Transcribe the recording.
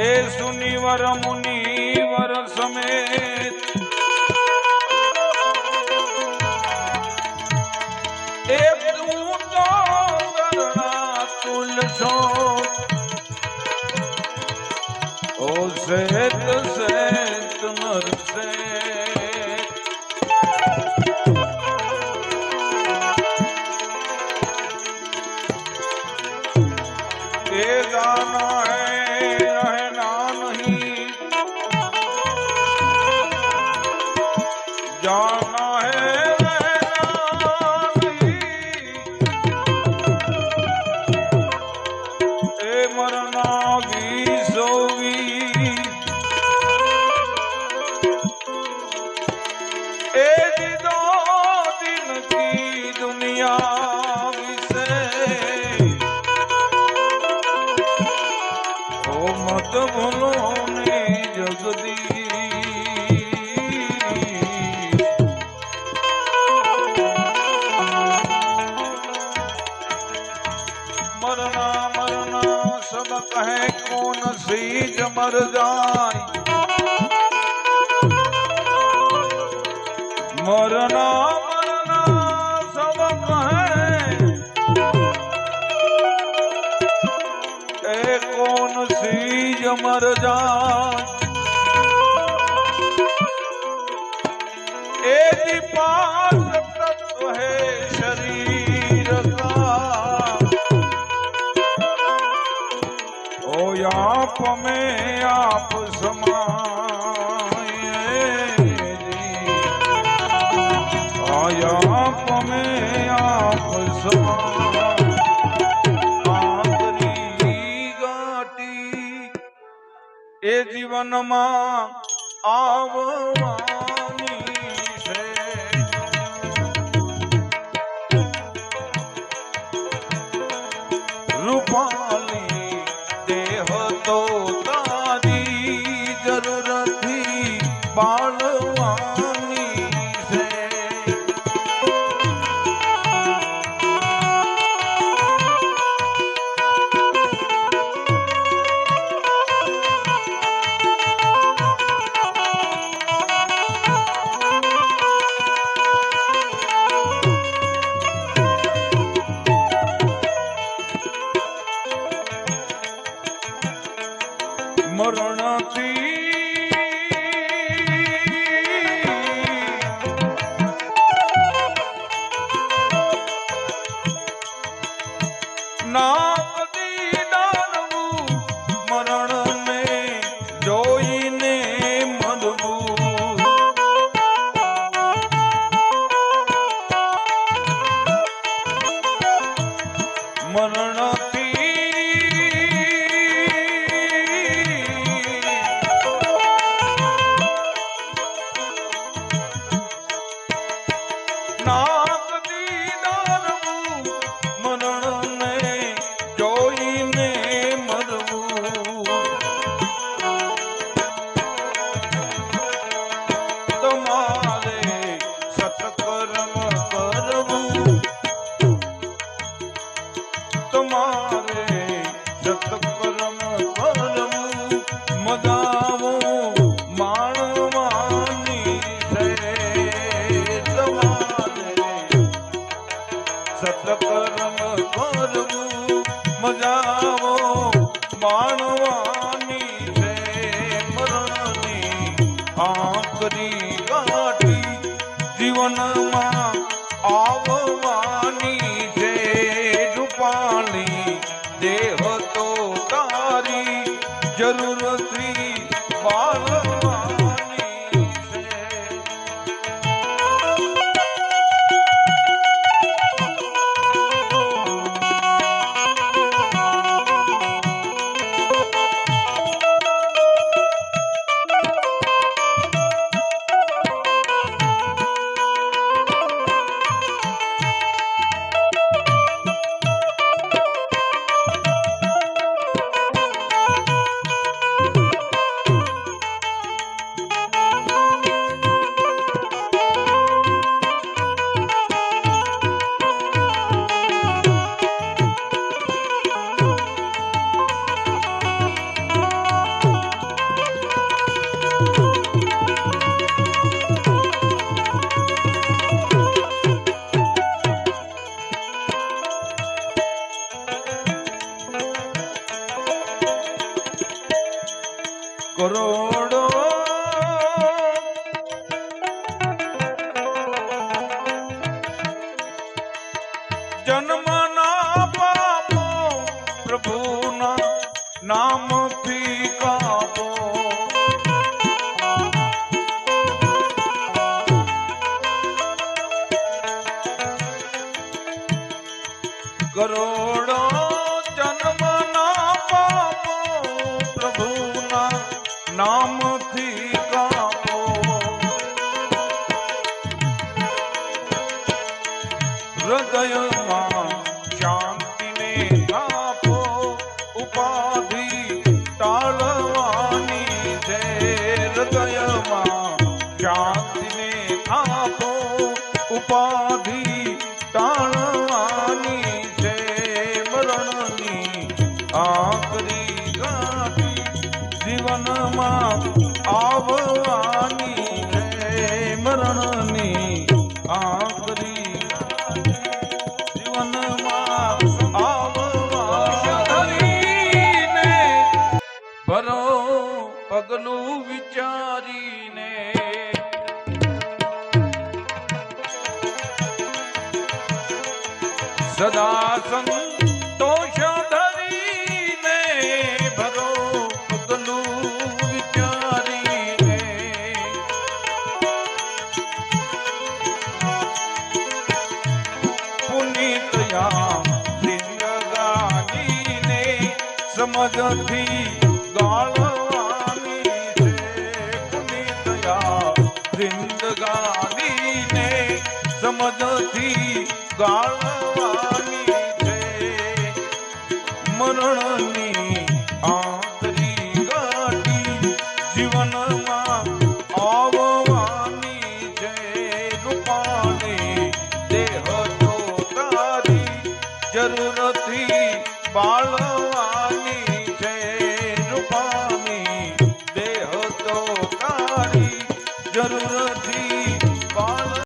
એ સુનિવર મુનિવર સમેત તુલસો ઓ સેત સેત મરશે. એ ये મરના મરના સબ કહે કોન સીજ મર જાય? મરના મરના સબ કહે એ કોન સીજ મર આપ આયા આપ મેં આપ સમાય એ જીવનમાં આવવા no. સત્કર્મ કરવું. મજાવો માણવાની છે મરણની આખરી ગાંઠી. જીવનમાં આવવાની જન્મના પાપો પ્રભુના નામથી કાપો. કરોડો હૃદયમાં શાંતિને આપો ઉપાધિ ટાળવાની છે. હૃદયમાં શાંતિને આપો ઉપાધિ સદા સંતોષ ધરીને ભરો પગલું વિચારીને પુનિતયા જિંદગાનીને સમજથી જરૂર નથી બાળ